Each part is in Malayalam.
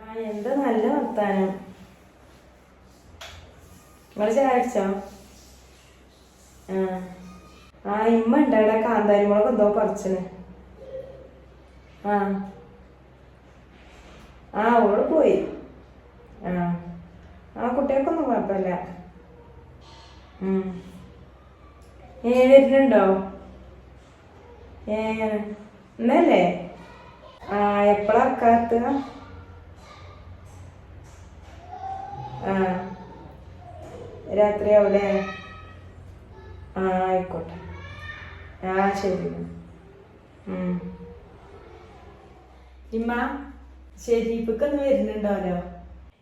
ആ എന്താ നല്ല വർത്താനം. നിങ്ങൾ ചായ അടിച്ചോ ആ ഇമ്മ കാന്താരി മുളക് എന്തോ പറിച്ചണ് ആ ആ ഓൾ പോയി. ആ ആ കുട്ടികൾക്കൊന്നും കുഴപ്പമില്ല. ഏ വരുന്നുണ്ടോ? ഏ എന്നല്ലേ എപ്പോഴാ കാത്തുക ആ രാത്രിയാവൂലേ? ആ ആയിക്കോട്ടെ. ആ ശരി. ഇമ്മ ഷെരീഫിക്കൊന്ന് വരുന്നുണ്ടാവല്ലോ?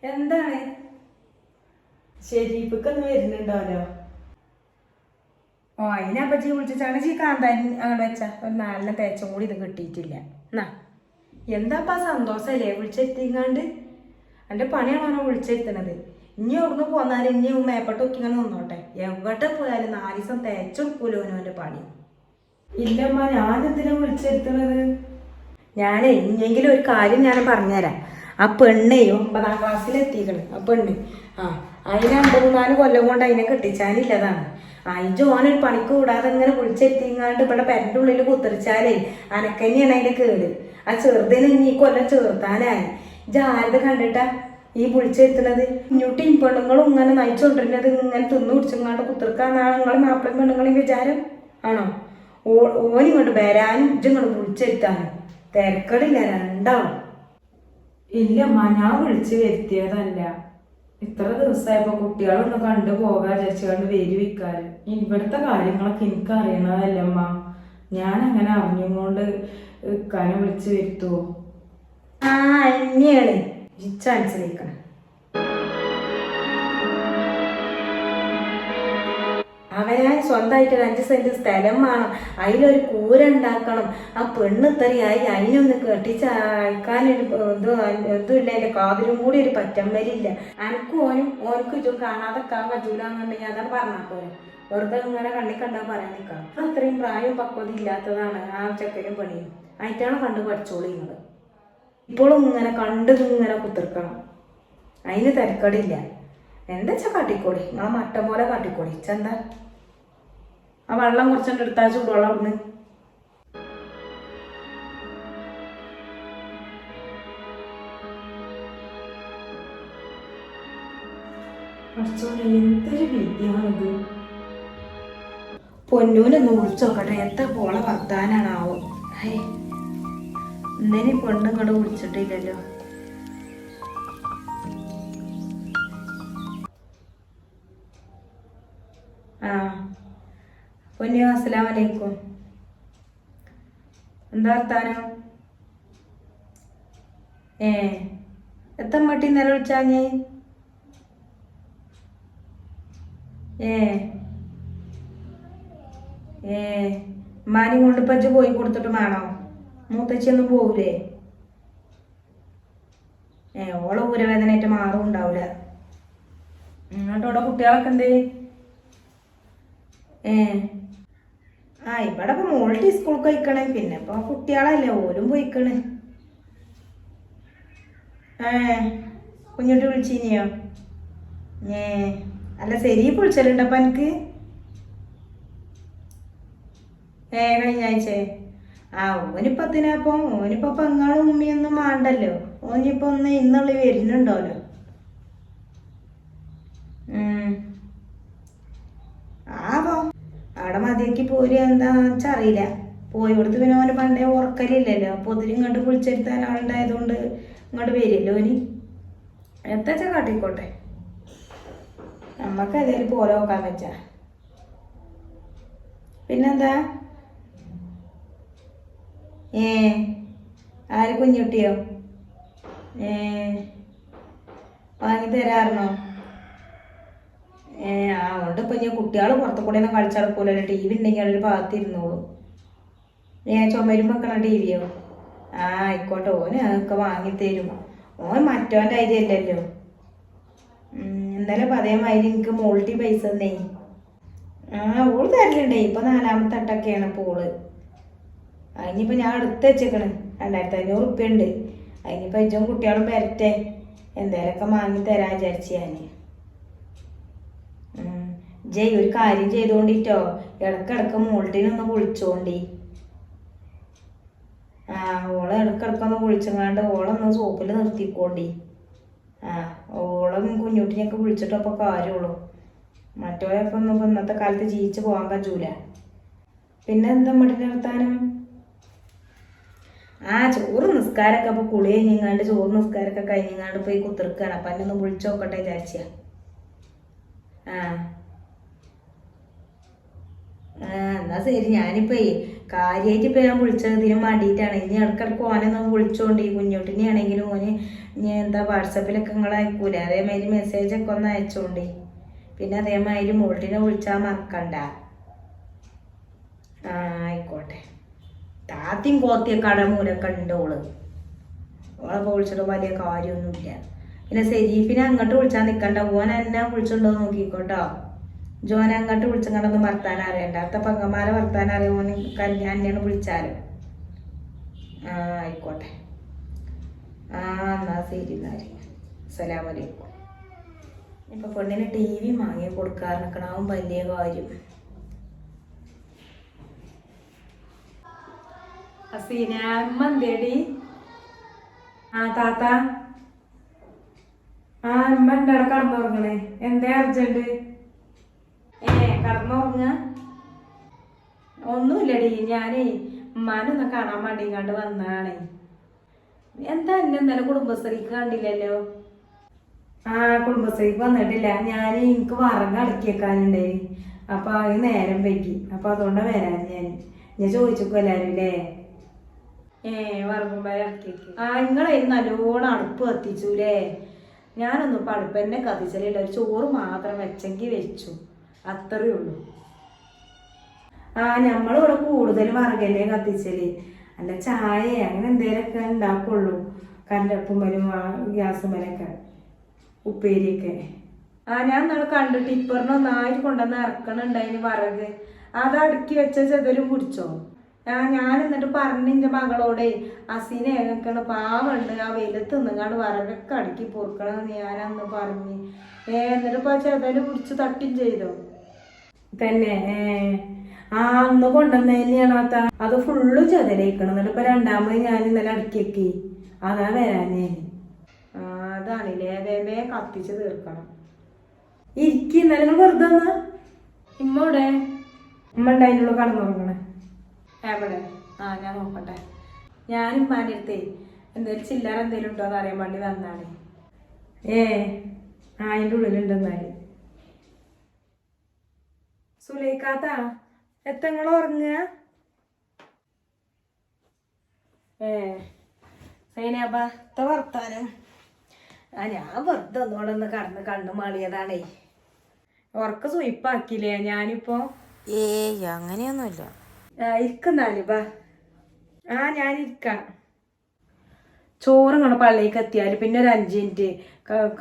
എന്താണ്? ഷെരീഫിക്കൊന്ന് വരുന്നുണ്ടാവല്ലോ? ഓ അതിനപ്പച്ചി വിളിച്ചാണ് ചീ കാന്താൻ അങ്ങനെ വെച്ച. ഒരു നാലിനെ തേച്ചും കൂടി ഇത് കിട്ടിയിട്ടില്ല. എന്നാ എന്താപ്പാ സന്തോഷമല്ലേ വിളിച്ചെത്തിങ്ങാണ്ട്. എന്റെ പണിയാണ് അവനെ വിളിച്ചെത്തുന്നത് ഇനി അവിടുന്ന് പോന്നാലും ഇനി മേപ്പട്ട് ഒക്കിങ്ങനെ നിന്നോട്ടെ. എവിടെ പോയാലും നാല് ദിവസം തേച്ചൊക്കൂലോ അവന്റെ പണി. ഇല്ലമ്മ ഞാൻ എന്തിനാ വിളിച്ചെത്തുന്നത് ഞാനേ ഇനിയെങ്കിലും ഒരു കാര്യം ഞാൻ പറഞ്ഞുതരാം. ആ പെണ്ണേ ഒമ്പതാം ക്ലാസ്സിലെത്തിക്കണ്. ആ പെണ്ണ്. ആ അതിന് അമ്പത് നാല് കൊല്ലം കൊണ്ട് അതിനെ കെട്ടിച്ചാനില്ലതാണ്. അയിജ് ഓനൊരു പണിക്ക് കൂടാതെ ഇങ്ങനെ വിളിച്ചെത്തിങ്ങാണ്ട് ഇവിടെ പെരന്റെ ഉള്ളിൽ കുത്തിരിച്ചാലേ അനക്കന്നെയാണ് അതിന്റെ കേട്. ആ ചെറുതിനെ ഇനി ഈ കൊല്ലം ചേർത്താനായി. ജാരത കണ്ടിട്ടാ ഈ വിളിച്ചെത്തുന്നത് ഈ പെണ്ണുങ്ങളും ഇങ്ങനെ നയിച്ചുകൊണ്ടിരുന്നത് ഇങ്ങനെ തിന്നു കുടിച്ചങ്ങാണ്ട് കുത്തിർക്കാന്നാണ് നിങ്ങളെ മാപ്പിളും പെണ്ണുങ്ങളെയും വിചാരം? ആണോ? ഓ ഓനിങ്ങോട്ട് വരാനും ഇജ്ജിങ്ങോട്ട് വിളിച്ചെത്താനും തിരക്കടില്ല രണ്ടാവും ഇല്ലമ്മ ഞാൻ വിളിച്ചു വരുത്തിയതല്ല. ഇത്ര ദിവസമായപ്പോ കുട്ടികളൊന്ന് കണ്ടു പോകാൻ വിചാരിച്ചുകൊണ്ട് വരുവിക്കാറ് ഇവിടുത്തെ കാര്യങ്ങളൊക്കെ എനിക്ക് അറിയണതല്ലമ്മ ഞാൻ അങ്ങനെ അറിഞ്ഞുകൊണ്ട് ഇക്കാനെ വിളിച്ച് വരുത്തുവോ ആ എന്നെയാണ് ചാൻസ് നിൽക്കണം അവനാൻ സ്വന്തമായിട്ട് ഒരു അഞ്ച് സെന്റ് സ്ഥലം വേണം. അതിലൊരു കൂര ഉണ്ടാക്കണം. ആ പെണ്ണ് ഇത്രയായി. അതിനൊന്ന് കെട്ടിച്ച് അയക്കാനൊരു ഇത് ഇതുമില്ല. എന്റെ കാതിലും കൂടി ഒരു പറ്റം വരില്ല. അനക്കും ഓനും ഓനക്കും ഇതും കാണാതെ ക്കാൻ പറ്റൂലെന്നുണ്ടെങ്കിൽ അതാണ് പറഞ്ഞാൽ പോലെ വെറുതെ ഇങ്ങനെ കണ്ണി കണ്ടാൽ പറയാൻ നിൽക്കാം. അത്രയും പ്രായം പക്വത ഇല്ലാത്തതാണ് ആ ചക്കരും പണിയും ആയിട്ടാണ് കണ്ട് പഠിച്ചോളിയുന്നത് ഇപ്പോഴും ഇങ്ങനെ കണ്ട് ഇങ്ങനെ കുത്തിർക്കണം. അതിന് തിരക്കടില്ല. എന്താ വെച്ചാൽ കാട്ടിക്കോളി? നിങ്ങളെ മട്ടം പോലെ കാട്ടിക്കോളി. ചെന്താ ആ വെള്ളം കുറച്ചുകൊണ്ട് എടുത്താൽ ചൂടുവെള്ളം അവിടുന്ന്. എന്തൊരു വിദ്യയാണിത്? പൊന്നൂനൊന്ന് വിളിച്ചോക്കട്ടെ. എത്ര പോളെ വർത്താനാണാവോ. ഹേ. ഇന്നലെ കൂടെ വിളിച്ചിട്ടില്ലല്ലോ. ആ. പൊന്നു അസ്സലാം എന്താ വർത്താനം? ഏ. എത്ര മട്ടി വിളിച്ചാ വിളിച്ചാഞ്ഞേ? ഏ. ഏ. മാനി കൊണ്ട് പോയി കൊടുത്തിട്ട് വേണോ? മൂത്തച്ഛയൊന്നും പോകൂലേ ഏ ഓളെ ഊരവേദനയായിട്ട് മാറും ഉണ്ടാവില്ല എന്നിട്ട് അവിടെ കുട്ടികളൊക്കെ എന്തേ? ഏ ആ ഇവിടെ ഇപ്പൊ മോൾട്ടി സ്കൂളിൽ പോയിക്കണേ. പിന്നെ ഇപ്പൊ കുട്ടികളല്ലേ ഓരും പോയിക്കണ്. ഏ കുഞ്ഞിട്ട് വിളിച്ചിനിയോ? ഏ അല്ല ശരി വിളിച്ചലുണ്ടപ്പ എനിക്ക് ഏ കഴിഞ്ഞ ആഴ്ച? ആ ഓനിപ്പോ അതിനപ്പൊ ഓനിപ്പോ പെങ്ങളും ഉമ്മയൊന്നും വേണ്ടല്ലോ ഓനിപ്പോ ഒന്ന് ഇന്നുള്ളി വരുന്നുണ്ടോലോ ആവോ? അവിടെ മതിയാക്കി പോരുക എന്താന്ന് അറിയില്ല പോയി കൊടുത്ത് പിന്നെ ഓന് പണ്ടേ ഉറക്കലില്ലല്ലോ. അപ്പൊ ഒത്തിരി ഇങ്ങോട്ട് വിളിച്ചെടുത്താൻ ആളുണ്ടായതുകൊണ്ട് ഇങ്ങോട്ട് വരില്ലോ ഓന്. എത്തച്ച കാട്ടിക്കോട്ടെ. നമ്മക്ക് ഏതായാലും പോലെ നോക്കാൻ വെച്ചാ. പിന്നെന്താ? ഏ ആര് കുഞ്ഞുട്ടിയോ? ഏ വാങ്ങി തരാറുണ്ടോ? ഏ അതുകൊണ്ട് ഇപ്പൊ ഞാൻ കുട്ടികൾ പുറത്തു കൂടെ ഒന്നും കളിച്ചടക്കൂലല്ലോ ടി വി ഉണ്ടെങ്കിൽ അവിടെ ഒരു ഭാഗത്ത് ഇരുന്നോളൂ ഏ ചുമരും വെക്കണ ടി വിയോ ആ ആയിക്കോട്ടെ. ഓന് അതൊക്കെ വാങ്ങിത്തരും ഓൻ മറ്റോന്റെ ഐഡിയ അല്ലല്ലോ. എന്തായാലും അതേമാതിരി എനിക്ക് മോൾട്ടി പൈസ തന്നേ. ആ ഓൾ തരലുണ്ടേ. ഇപ്പൊ നാലാമത്തെ അട്ടൊക്കെയാണ് ഇപ്പോൾ പോൾ അതിനിപ്പോ ഞാൻ എടുത്ത് വെച്ചേക്കണ്. രണ്ടായിരത്തി അഞ്ഞൂറ് ഉറുപ്പ്യ ഉണ്ട് അതിനിപ്പോൾ ഇജും കുട്ടികളും വരട്ടെ. എന്തേലൊക്കെ വാങ്ങി തരാൻ വിചാരിച്ച ഞാൻ. ജയ് ഒരു കാര്യം ചെയ്തുകൊണ്ടിട്ടോ ഇടക്കിടക്ക് മോൾട്ടിനൊന്ന് കുളിച്ചോണ്ടി ആ ഓളെ ഇടക്കിടക്കൊന്ന് വിളിച്ചങ്ങാണ്ട് ഓളൊന്ന് സോപ്പിൽ നിർത്തിക്കോണ്ടി. ആ ഓളും കുഞ്ഞുട്ടിനെയൊക്കെ വിളിച്ചിട്ടപ്പോൾ കാര്യമുള്ളൂ മറ്റോരൊക്കെ ഒന്നും ഇന്നത്തെ കാലത്ത് ജീവിച്ച് പോകാൻ പറ്റൂല. പിന്നെ എന്താ മടി നിർത്താനും ആ ചോറ് നിസ്കാരമൊക്കെ അപ്പൊ കുളി കഴിഞ്ഞാണ്ട് ചോറ് നിസ്കാരമൊക്കെ കഴിഞ്ഞാണ്ട് പോയി കുത്തിർക്കാണ്. അപ്പൊ എന്നെ ഒന്ന് വിളിച്ചു നോക്കട്ടെ വിചാരിച്ച. ആ. എന്നാ ശരി. ഞാനിപ്പോ കാര്യമായിട്ട് ഇപ്പൊ ഞാൻ വിളിച്ചത് ഇതിനും വേണ്ടിയിട്ടാണ്. ഇനി ഇടക്കിടക്ക് ഓനൊന്ന് വിളിച്ചോണ്ട്. ഈ കുഞ്ഞോട്ടിനെ ആണെങ്കിലും ഓന് ഇനി എന്താ വാട്സപ്പിലൊക്കെ നിങ്ങൾ അയക്കൂല. അതേമാതിരി മെസ്സേജ് ഒക്കെ ഒന്ന് അയച്ചോണ്ടേ. പിന്നെ അതേമാതിരി മോൾട്ടിനെ വിളിച്ചാൽ മറക്കണ്ട. ആ ആയിക്കോട്ടെ. താത്തിയും കോത്തിയൊക്കെ അടമൂലൊക്കെ ഉണ്ട് ഓൾ. ഓളെ വിളിച്ചിട്ട് വലിയ കാര്യമൊന്നുമില്ല. പിന്നെ സെരീഫിനെ അങ്ങോട്ട് വിളിച്ചാൽ നിൽക്കണ്ട ഓൻ എന്നെ വിളിച്ചിട്ടുണ്ടോ നോക്കിക്കോട്ടോ. ജോൻ അങ്ങോട്ട് വിളിച്ചങ്ങോട്ടൊന്നും വർത്താനം അറിയണ്ട. അടുത്ത പങ്കന്മാരെ വർത്താനം അറിയാൻ ഓന് കല്യാണം എന്നെയാണ് വിളിച്ചാലും. ആ ആയിക്കോട്ടെ. ആ എന്നാ ശരി എന്നാൽ. അസ്സലാമലൈക്കും ഇപ്പൊ പെണ്ണിന് ടി വി വാങ്ങി നിൽക്കണാവും വലിയ കാര്യം. അസീന അമ്മ ആ താത്ത. ആ അമ്മ എന്താണ് കടന്നുറങ്ങണേ? എന്തേ അർജന്റ്? ഏ കടന്നുറങ്ങ. ഒന്നുമില്ലടി ഞാനേ ഉമ്മാനൊന്ന് കാണാൻ വേണ്ടി കണ്ട് വന്നതാണേ. എന്താ എന്നെ ഇന്നലെ കുടുംബശ്രീക്ക് കണ്ടില്ലല്ലോ? ആ കുടുംബശ്രീക്ക് വന്നിട്ടില്ല. ഞാൻ എനിക്ക് വറങ്ങ അടുക്കിയേക്കാനുണ്ടേ. അപ്പൊ അത് നേരം വൈകി. അപ്പൊ അതുകൊണ്ടാ വരാൻ ഞാൻ ഞാൻ ചോദിച്ചു എല്ലാരും അല്ലേ ഏ ആ നിങ്ങളതിന് നല്ലോണം അടുപ്പ് കത്തിച്ചൂലേ? ഞാനൊന്നും ഇപ്പൊ അടുപ്പ് തന്നെ കത്തിച്ചലില്ല. ഒരു ചോറ് മാത്രം വെച്ചെങ്കിൽ വെച്ചു. അത്രേ ഉള്ളൂ. ആ നമ്മളിവിടെ കൂടുതൽ വറകല്ലേ കത്തിച്ചൽ? അല്ല ചായ അങ്ങനെ എന്തേലൊക്കെ ഉണ്ടാക്കുള്ളൂ ഗ്യാസ് ഗ്യാസുമ്പലൊക്കെ ഉപ്പേരിയൊക്കെ. ആ ഞാൻ നാളെ കണ്ടു. ടിപ്പറിന് ഒന്നായിട്ട് കൊണ്ടുവന്ന് ഇറക്കണുണ്ടായിന് വറക്. അത് അടുക്കി വെച്ച ചെതലും പിടിച്ചോ ഞാൻ എന്നിട്ട് പറഞ്ഞു എന്റെ മകളോട് അസീനെ ഏക്കണ് പാവുണ്ട് ആ വെയിലത്ത് നിന്നങ്ങാണ്ട് വറകൊക്കെ അടുക്കി പൊറുക്കണമെന്ന് ഞാൻ അന്ന് പറഞ്ഞു. ഏ എന്നിട്ട് ഇപ്പൊ ആ ചെതൽ പിടിച്ച് തട്ടിയും ചെയ്തു. തന്നെ ഏ. ആ അന്ന് കൊണ്ടുവന്ന തന്നെയാണ് അത്ത അത് ഫുള്ള് ചെതലേക്കണം. എന്നിട്ട് ഇപ്പൊ രണ്ടാമത് ഞാൻ ഇന്നലെ അടുക്കിയൊക്കെ. അതാ വരാൻ ഞാൻ ആ അതാണില്ലേ വേമേ കത്തിച്ച് തീർക്കണം. ഇരിക്കും ഇന്നലെ വെറുതെ ഒന്ന് ഇമ്മോടെ ഉമ്മ ഉണ്ടായിട്ടുള്ളൂ എവിടെ? ആ ഞാൻ നോക്കട്ടെ. ഞാനും മാനിയടുത്തേ എന്തേലും ചില്ലറ എന്തേലും ഉണ്ടോ എന്ന് അറിയാൻ വേണ്ടി വന്നാണ് ഏ ആ അതിന്റെ ഉള്ളിലുണ്ടെന്നാൽ സുലൈക്കാത്ത എത്തങ്ങൾ ഉറങ്ങുക? ഏ സൈനാബത്ത വർത്താനം. ആ ഞാൻ വെറുതെ ഒന്നുകൂടെ ഒന്ന് കടന്ന് കണ്ണു മാളിയതാണേ. ഉറക്ക സുയിപ്പാക്കിയില്ലേ? ഞാനിപ്പോ ഏയ് അങ്ങനെയൊന്നുമില്ല. ഇരിക്കുന്നാൽ ബാ. ആ ഞാനിരിക്കാം. ചോറും ഇങ്ങനെ പള്ളിക്ക് എത്തിയാൽ പിന്നെ ഒരു അഞ്ച് മിനിറ്റ്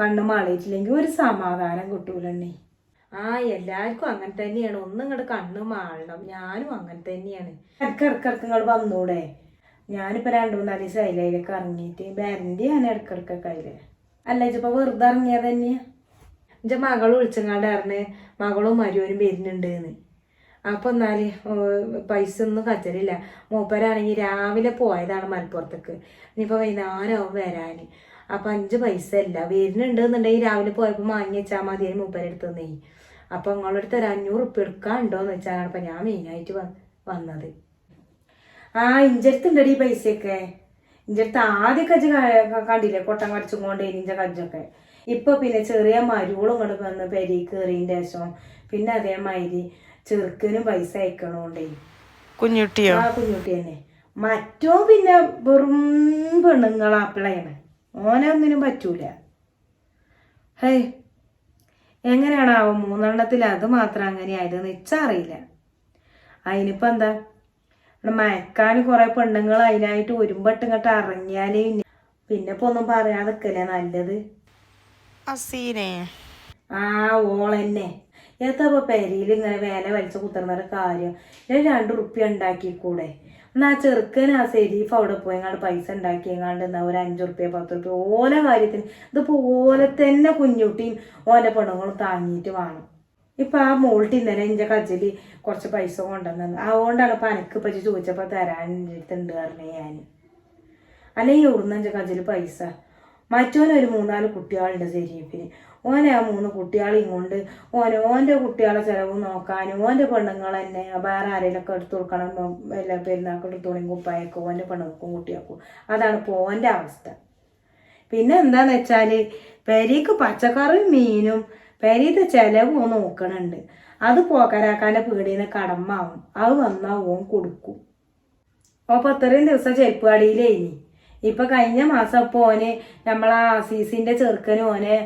കണ്ണ് മാളിയിട്ടില്ലെങ്കിൽ ഒരു സമാധാനം കിട്ടൂലണ്ണേ. ആ എല്ലാവർക്കും അങ്ങനെ തന്നെയാണ്. ഒന്നും ഇങ്ങോട്ട് കണ്ണ് മാളണം ഞാനും അങ്ങനെ തന്നെയാണ്. ഇടയ്ക്ക് ഇടക്കിടക്ക് ഇങ്ങോട്ട് വന്നൂടെ. ഞാനിപ്പോ രണ്ടു മൂന്നാൽ ദിവസം അതിലേക്ക് ഇറങ്ങിയിട്ട് വരണ്ടി ഞാൻ ഇടക്കിടക്കൊക്കെ അതിൽ അല്ല ഇജിപ്പോ വെറുതെ ഇറങ്ങിയത് തന്നെയാ എന്റെ മകൾ വിളിച്ചങ്ങാണ്ട് അറിഞ്ഞ് മകളും മരുവനും വരുന്നുണ്ട് എന്ന് അപ്പൊ എന്നാൽ പൈസ ഒന്നും കച്ചലില്ല മൂപ്പരാണെങ്കിൽ രാവിലെ പോയതാണ് മലപ്പുറത്തേക്ക്. ഇനിയിപ്പോ വൈകുന്നേരം ആവും വരാന്. അപ്പൊ അഞ്ച് പൈസ ഇല്ല. വരുന്നുണ്ട് എന്നുണ്ടെങ്കിൽ രാവിലെ പോയപ്പോ വാങ്ങി വെച്ചാൽ മതി മൂപ്പരെടുത്ത് നീ അപ്പൊ നിങ്ങളടുത്ത് ഒരു അഞ്ഞൂറ് ഉപ്പ് എടുക്കാണ്ടോന്ന് വെച്ചാണ് അപ്പൊ ഞാൻ മെയിനായിട്ട് വന്നത്. ആ ഇഞ്ചടുത്തുണ്ടടി പൈസയൊക്കെ. ഇഞ്ചടുത്ത് ആദ്യ കജ്ജ് കണ്ടില്ലേ? കൊട്ടം കടിച്ചും കൊണ്ട് ഇഞ്ച കജ്ജൊക്കെ ഇപ്പൊ പിന്നെ ചെറിയ മരുവളും ഇങ്ങോട്ട് വന്ന് പെരി കയറിയതിന്റെ ശേഷം. പിന്നെ അതേമാതിരി ചെറുക്കനും പൈസ അയക്കണോണ്ടേ. കുഞ്ഞുട്ടിയോ? ആ കുഞ്ഞുട്ടി തന്നെ. മറ്റോ പിന്നെ വെറും പെണ്ണുങ്ങളാപ്പിളയാണ് ഓനെ ഒന്നിനും പറ്റൂല. ഹേ എങ്ങനെയാണാവോ മൂന്നെണ്ണത്തിൽ അത് മാത്രം അങ്ങനെ ആയതെന്ന് ഇച്ചറിയില്ല അതിനിപ്പോ എന്താ? മയക്കാൻ കുറെ പെണ്ണുങ്ങൾ അതിനായിട്ട് ഒരുമ്പട്ട് ഇങ്ങോട്ട് ഇറങ്ങിയാലേ പിന്നെ ഇപ്പൊ ഒന്നും പറയാതൊക്കെയല്ലേ നല്ലത്? അസീനെ. ആ ഓളെന്നെ. ഏത്തപ്പോ പെരയിൽ ഇങ്ങനെ വേന വലിച്ച കുത്തുന്നൊരു കാര്യം. ഞാൻ രണ്ട് റുപ്യ ഉണ്ടാക്കിക്കൂടെ? എന്നാ ആ ചെറുക്കൻ ആ സെരീഫ് അവിടെ പോയി എങ്ങാണ്ട് പൈസ ഉണ്ടാക്കി എങ്ങാണ്ട് എന്നാ ഒരു അഞ്ചു റുപ്യ പത്ത് റുപ്യ ഓരോ കാര്യത്തിന് ഇതിപ്പോ ഓലെ തന്നെ കുഞ്ഞുട്ടിയും ഓലെ പെണ്ണുങ്ങളും താങ്ങിയിട്ട് വേണം. ഇപ്പൊ ആ മോൾട്ടി ഇന്നലെ എന്റെ കജലി കുറച്ച് പൈസ കൊണ്ടുവന്നു. അതുകൊണ്ടാണ് ഇപ്പൊ എനിക്ക് പറ്റി ചോദിച്ചപ്പോ തരാൻ എടുത്തുണ്ട് പറഞ്ഞേ ഞാൻ അല്ലെങ്കിൽ ഇവിടുന്ന് എന്റെ കജലി പൈസ? മറ്റോനൊരു മൂന്നാൽ കുട്ടികളുണ്ട് ശരീരത്തിന് ഓനെ ആ മൂന്ന് കുട്ടികളെയും കൊണ്ട് ഓനെ ഓന്റെ കുട്ടികളെ ചിലവ് നോക്കാനും ഓന്റെ പെണ്ണുങ്ങൾ തന്നെ വേറെ ആരെങ്കിലുമൊക്കെ എടുത്തു കൊടുക്കണം എല്ലാ പെരുന്നാക്കളും തുണിയും കുപ്പായൊക്കെ ഓന്റെ പെണ്ണുങ്ങൾക്കും കുട്ടികൾക്കും. അതാണ് ഇപ്പോൾ ഓന്റെ അവസ്ഥ. പിന്നെ എന്താന്ന് വെച്ചാൽ പെരീക്ക് പച്ചക്കറിയും മീനും പെരീത്തെ ചെലവും ഓൻ നോക്കണുണ്ട്. അത് പോക്കരാക്കാന്റെ പീടിയിൽ കടമാവും അത് വന്നാൽ ഓൻ കൊടുക്കും. അപ്പൊ ഇത്രയും ദിവസം ചെരുപ്പ് കടയിലേനി. ഇപ്പൊ കഴിഞ്ഞ മാസം ഇപ്പൊ ഓന് നമ്മളെ ആസീസിന്റെ ചെറുക്കന് ഓനെ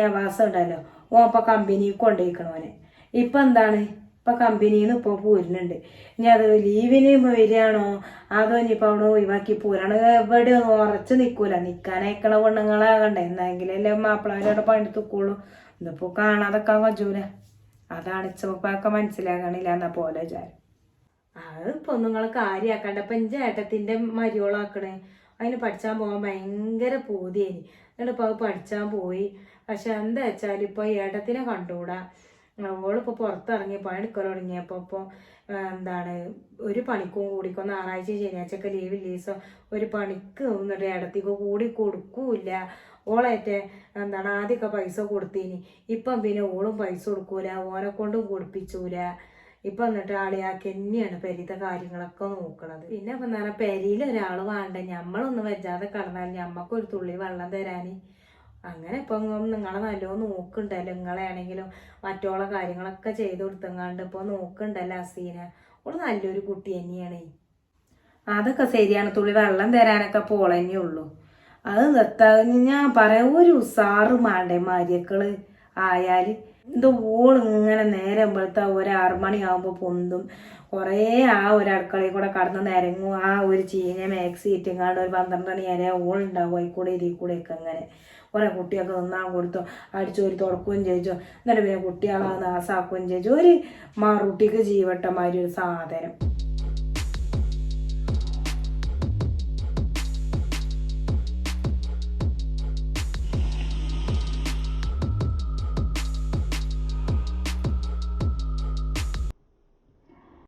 നവാസം ഉണ്ടല്ലോ. ഓൻ ഇപ്പൊ കമ്പനി കൊണ്ടുപോയിക്കണം ഓനെ. ഇപ്പൊ എന്താണ്? ഇപ്പൊ കമ്പനിന്ന് ഇപ്പൊ പോരുന്നുണ്ട്. ഇനി അത് ലീവിന് വരികയാണോ? അതോ ഇനിയിപ്പോ അവിടെ ഒഴിവാക്കി പോരാണ്? ഒന്നും ഉറച്ചു നിക്കൂല? നിക്കാനയക്കണ പെണ്ണുങ്ങളെ കണ്ടേ എന്നെങ്കിലല്ലേ മാപ്പിളാരോടെ പണി തുക്കുള്ളൂ ഇതിപ്പോ കാണാതൊക്കെ കജൂല അതാണ് ഇച്ചപ്പൊക്കെ മനസ്സിലാകണില്ല എന്നാ പോലെ വിചാരം. അത് ഇപ്പൊ നിങ്ങൾ കാര്യാക്കണ്ട. ഇപ്പൊ ഏട്ടത്തിന്റെ മരിയോളാക്കണേ അതിന് പഠിച്ചാൻ പോകാൻ ഭയങ്കര പൂതിയായി. എന്നിട്ട് ഇപ്പൊ അത് പഠിച്ചാൻ പോയി. പക്ഷെ എന്താ വെച്ചാൽ ഇപ്പൊ ഏട്ടത്തിനെ കണ്ടുകൂടാ? അവളിപ്പോ പുറത്തിറങ്ങി പണിയെടുക്കൽ തുടങ്ങിയപ്പോ ഇപ്പൊ ആ, എന്താണ് ഒരു പണിക്കും കൂടിക്കോ ഞായറാഴ്ച ശനിയാഴ്ചയൊക്കെ ലീവ് ലീസോ ഒരു പണിക്ക് എന്നിട്ട് ഇടത്തേക്ക് കൂടി കൊടുക്കൂല ഓളേറ്റെ എന്താണ് ആദ്യമൊക്കെ പൈസ കൊടുത്തീനി. ഇപ്പം പിന്നെ ഓളും പൈസ കൊടുക്കൂല ഓനെ കൊണ്ടും കൊടുപ്പിച്ചൂല. ഇപ്പൊ എന്നിട്ട് ആളിയാക്കി തന്നെയാണ് പെരീത്തെ കാര്യങ്ങളൊക്കെ നോക്കണത്. പിന്നെ ഇപ്പൊ എന്താണ് പെരിയിൽ ഒരാൾ വേണ്ട ഞമ്മളൊന്ന് വെച്ചാതെ കടന്നാൽ ഞമ്മക്ക് ഒരു തുള്ളി വെള്ളം തരാൻ അങ്ങനെ ഇപ്പൊ നിങ്ങളെ നല്ലോ നോക്കുന്നുണ്ടല്ലോ നിങ്ങളെയാണെങ്കിലും മറ്റുള്ള കാര്യങ്ങളൊക്കെ ചെയ്ത് കൊടുത്തങ്ങാണ്ട് ഇപ്പൊ നോക്കുന്നുണ്ടല്ലോ അസീന. ഓൾ നല്ലൊരു കുട്ടി തന്നെയാണ്. അതൊക്കെ ശരിയാണ് തുള്ളി വെള്ളം തരാനൊക്കെ പോളന്നെ ഉള്ളൂ. അത് നിർത്താ ഞാൻ പറയാം ഒരു ഉസാറ് മാണ്ടേ മര്യക്കൾ ആയാൽ. ഇത് ഓൾ ഇങ്ങനെ നേരെ വെളുത്ത ഒരു ആറ് മണിയാകുമ്പോൾ പൊന്തും. കുറേ ആ ഒരു അടുക്കളയിൽ കൂടെ കടന്ന് നിരങ്ങും ആ ഒരു ചീഞ്ഞ മാക്സി ഇറ്റിങ്ങാണ്ട് ഒരു പന്ത്രണ്ട് മണി വരെ ഓളുണ്ടാവും അതിൽ കൂടെ ഇതിൽ കൂടെ ഒക്കെ അങ്ങനെ കുറേ കുട്ടിയൊക്കെ തിന്നാൻ കൊടുത്തു. അടിച്ചു ഒരു തുടക്കുകയും ചെയ്തു. എന്നിട്ട് പിന്നെ കുട്ടികളെ നാസാക്കുകയും ചെയ്തു. ഒരു മാറുട്ടിക്ക് ജീവട്ടമാതിരി ഒരു സാധനം.